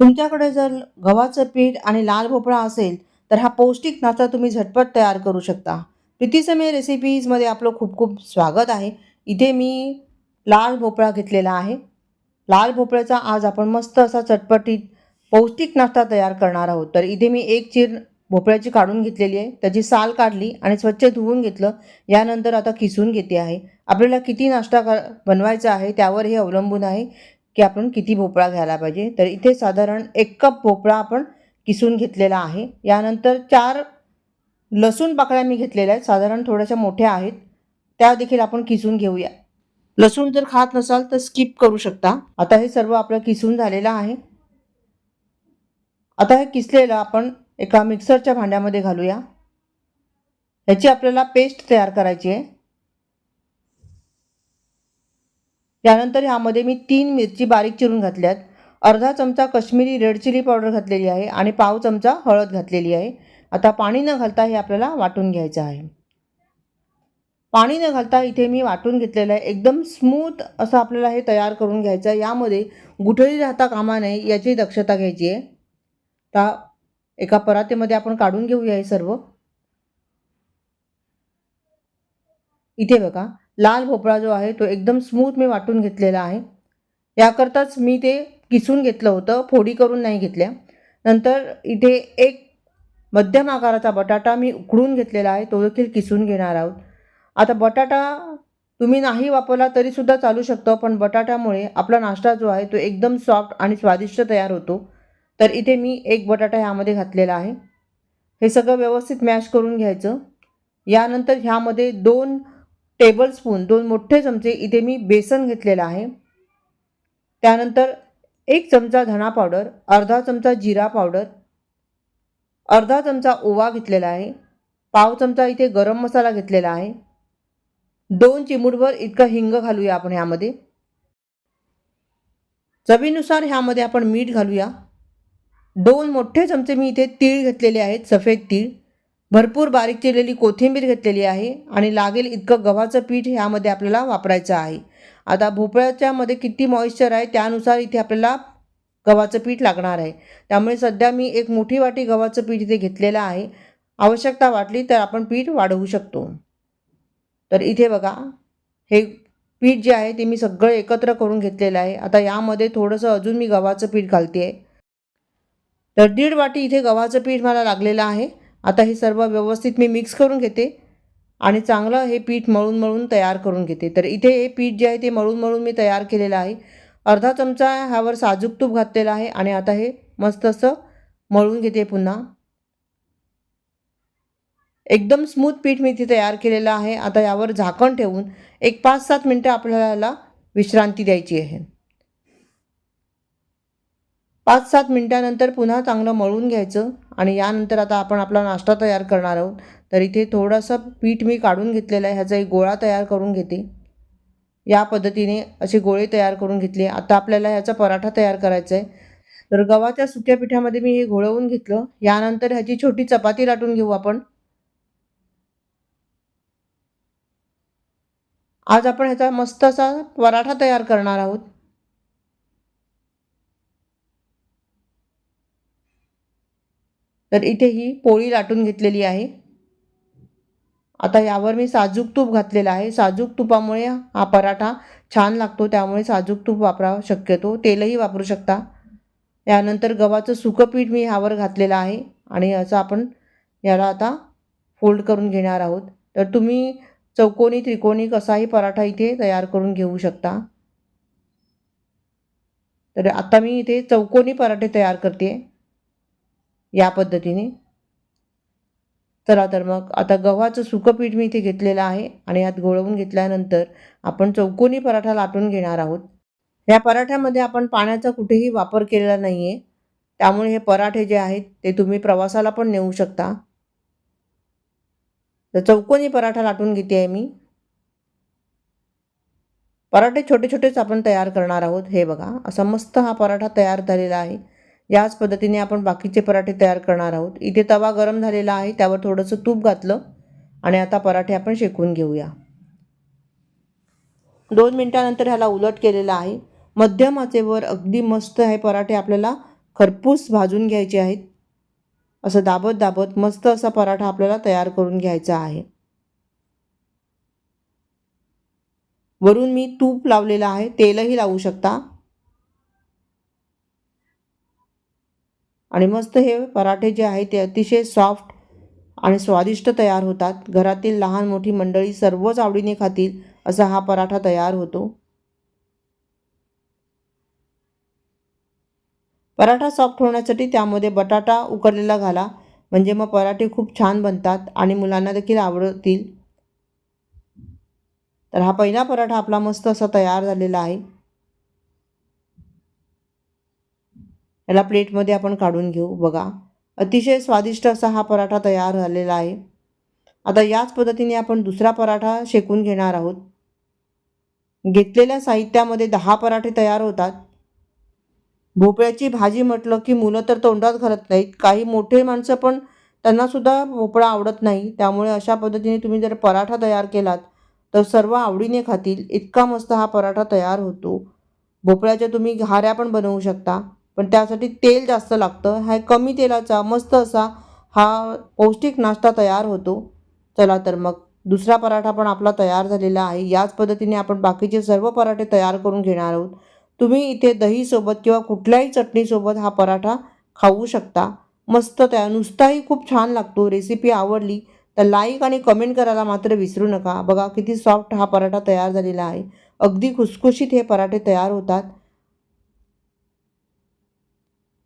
तुमच्याकडे जर गव्हाचं पीठ आणि लाल भोपळा असेल तर हा पौष्टिक नाश्ता तुम्ही झटपट तयार करू शकता. प्रीतीसमय रेसिपीजमध्ये आपलं खूप खूप स्वागत आहे. इथे मी लाल भोपळा घेतलेला आहे. लाल भोपळ्याचा आज आपण मस्त असा चटपटीत पौष्टिक नाश्ता तयार करणार आहोत. तर इथे मी एक चीर भोपळ्याची काढून घेतलेली आहे. त्याची साल काढली आणि स्वच्छ धुवून घेतलं. यानंतर आता किसून घेते आहे. आपल्याला किती नाश्ता बनवायचा आहे त्यावर हे अवलंबून आहे. की आपण किती भोपळा घ्यायला पाहिजे. तर इथे साधारण एक कप भोपळा आपण किसून घेतलेला आहे. यानंतर चार लसूण पाकळ्या मी घेतलेल्या आहेत. साधारण थोड्याशा मोठ्या आहेत. त्या देखील आपण किसून घेऊया. लसूण जर खात नसाल तर स्किप करू शकता. आता हे सर्व आपलं किसून झालेलं आहे. आता हे किसलेलं आपण एका मिक्सरच्या भांड्यामध्ये घालूया. ह्याची आपल्याला पेस्ट तयार करायची आहे. त्यानंतर ह्यामध्ये मी तीन मिरची बारीक चिरून घातल्यात. अर्धा चमचा कश्मीरी रेड चिली पावडर घातलेली आहे आणि पाव चमचा हळद घातलेली आहे. आता पाणी न घालता हे आपल्याला वाटून घ्यायचं आहे. पाणी न घालता इथे मी वाटून घेतलेलं आहे. एकदम स्मूथ असं आपल्याला हे तयार करून घ्यायचं आहे. यामध्ये गुठळी राहता कामा नये याची दक्षता घ्यायची आहे. आता एका परातीमध्ये आपण काढून घेऊया हे सर्व. इथे बघा लाल भोपळा जो आहे तो एकदम स्मूथ मी वाटून घेतलेला आहे. याकरताच मी ते किसून घेतलं होतं फोडी करून नाही घेतल्या. नंतर इथे एक मध्यम आकाराचा बटाटा मी उकडून घेतलेला आहे तो देखील किसून घेणार आहोत. आता बटाटा तुम्ही नाही वापरला तरीसुद्धा चालू शकतो पण बटाट्यामुळे आपला नाश्ता जो आहे तो एकदम सॉफ्ट आणि स्वादिष्ट तयार होतो. तर इथे मी एक बटाटा ह्यामध्ये घातलेला आहे. हे सगळं व्यवस्थित मॅश करून घ्यायचं. यानंतर ह्यामध्ये दोन टेबलस्पून दोन मोठे चमचे इथे मी बेसन घेतलेलं आहे. त्यानंतर एक चमचा धणा पावडर अर्धा चमचा जिरा पावडर अर्धा चमचा ओवा घेतलेला आहे पाव चमचा इथे गरम मसाला घेतलेला आहे दोन चिमूटभर इतका हिंग घालूया आपण ह्यामध्ये. चवीनुसार ह्यामध्ये आपण मीठ घालूया. दोन मोठे चमचे मी इथे तीळ घेतलेले आहेत सफेद तीळ. भरपूर बारीक चिरलेली कोथिंबीर घेतलेली आहे आणि लागेल इतकं गव्हाचं पीठ ह्यामध्ये आपल्याला वापरायचं आहे. आता भोपळ्याच्यामध्ये किती मॉइश्चर आहे त्यानुसार इथे आपल्याला गव्हाचं पीठ लागणार आहे. त्यामुळे सध्या मी एक मोठी वाटी गव्हाचं पीठ इथे घेतलेलं आहे. आवश्यकता वाटली तर आपण पीठ वाढवू शकतो. तर इथे बघा हे पीठ जे आहे ते मी सगळं एकत्र करून घेतलेलं आहे. आता यामध्ये थोडंसं अजून मी गव्हाचं पीठ घालते आहे तर दीड वाटी इथे गव्हाचं पीठ मला लागलेलं आहे. आता हे सर्व व्यवस्थित मी मिक्स करून घेते. आणि चांगलं हे पीठ मळून मळून तयार करून घेते. तर इथे हे पीठ जे आहे ते मळून मळून मी तयार केलेलं आहे. अर्धा चमचा ह्यावर साजूक तूप घातलेला आहे आणि आता हे मस्त असं मळून घेते पुन्हा. एकदम स्मूथ पीठ मी इथे तयार केलेलं आहे. आता यावर झाकण ठेवून एक पाच सात मिनटं आपल्याला विश्रांती द्यायची आहे. पाच सात मिनटानंतर पुन्हा चांगलं मळून घ्यायचं. आणि यानंतर आता आपण आपला नाश्ता तयार करणार आहोत. तर इथे थोडंसं पीठ मी काढून घेतलेलं आहे. ह्याचा एक गोळा तयार करून घेते. या पद्धतीने असे गोळे तयार करून घेतले. आता आपल्याला ह्याचा पराठा तयार करायचा आहे. तर गव्हाच्या सुक्या पिठामध्ये मी हे घोळवून घेतलं. यानंतर ह्याची छोटी चपाती लाटून घेऊ आपण. आज आपण ह्याचा मस्त असा पराठा तयार करणार आहोत. तर इथे ही पोळी लाटून घेतलेली आहे. आता यावर मी साजूक तूप घातलेलं आहे. साजूक तुपामुळे हा पराठा छान लागतो त्यामुळे साजूक तूप वापरा शक्यतो. तेलही वापरू शकता. यानंतर गव्हाचं सुकं पीठ मी ह्यावर घातलेलं आहे आणि असं आपण याला आता फोल्ड करून घेणार आहोत. तर तुम्ही चौकोनी त्रिकोणी कसाही पराठा इथे तयार करून घेऊ शकता. तर आता मी इथे चौकोनी पराठे तयार करते. या पद्धतीने. चला तर मग आता गव्हाचं सुकं पीठ मी इथे घेतलेलं आहे आणि यात गोळवून घेतल्यानंतर आपण चौकोनी पराठा लाटून घेणार आहोत. या पराठ्यामध्ये आपण पाण्याचा कुठेही वापर केलेला नाही आहे त्यामुळे हे पराठे जे आहेत ते तुम्ही प्रवासाला पण नेऊ शकता. तर चौकोनी पराठा लाटून घेते आहे मी. पराठे छोटे छोटेच आपण तयार करणार आहोत. हे बघा असा मस्त हा पराठा तयार झालेला आहे. याच पद्धतीने आपण बाकीचे पराठे तयार करणार आहोत. इथे तवा गरम झालेला आहे त्यावर थोडंसं तूप घातलं आणि आता पराठे आपण शेकून घेऊया. दोन मिनटानंतर ह्याला उलट केलेलं आहे. मध्यम आचेवर अगदी मस्त हे पराठे आपल्याला खरपूस भाजून घ्यायचे आहेत. असं दाबत दाबत मस्त असा पराठा आपल्याला तयार करून घ्यायचा आहे. वरून मी तूप लावलेलं आहे. तेलही लावू शकता. आणि मस्त हे पराठे जे आहे ते अतिशय सॉफ्ट आणि स्वादिष्ट तयार होतात. घरातील लहान मोठी मंडळी सर्वच आवडीने खातील असा हा पराठा तयार होतो. पराठा सॉफ्ट होण्यासाठी त्यामध्ये बटाटा उकडलेला घाला. म्हणजे मग पराठे खूप छान बनतात आणि मुलांना देखील आवडतील. तर हा पहिला पराठा आपला मस्त असा तयार झालेला आहे. याला प्लेटमध्ये आपण काढून घेऊ. बघा अतिशय स्वादिष्ट असा हा पराठा तयार झालेला आहे. आता याच पद्धतीने आपण दुसरा पराठा शेकून घेणार आहोत. घेतलेल्या साहित्यामध्ये दहा पराठे तयार होतात. भोपळ्याची भाजी म्हटलं की मुलं तर तोंडात घालत नाहीत. काही मोठे माणसं पण त्यांनासुद्धा भोपळा आवडत नाही. त्यामुळे अशा पद्धतीने तुम्ही जर पराठा तयार केलात तर सर्व आवडीने खातील. इतका मस्त हा पराठा तयार होतो. भोपळ्याच्या तुम्ही घाऱ्या पण बनवू शकता. पण त्यासाठी तेल जास्त लागतं. हा कमी तेलाचा मस्त असा हा पौष्टिक नाश्ता तयार होतो. चला तर मग दुसरा पराठा पण आपला तयार झालेला आहे. याच पद्धतीने आपण बाकीचे सर्व पराठे तयार करून घेणार आहोत. तुम्ही इथे दहीसोबत किंवा कुठल्याही चटणीसोबत हा पराठा खाऊ शकता. मस्त त्या नुसताही खूप छान लागतो. रेसिपी आवडली तर लाईक आणि कमेंट करायला मात्र विसरू नका. बघा किती सॉफ्ट हा पराठा तयार झालेला आहे. अगदी खुसखुशीत हे पराठे तयार होतात.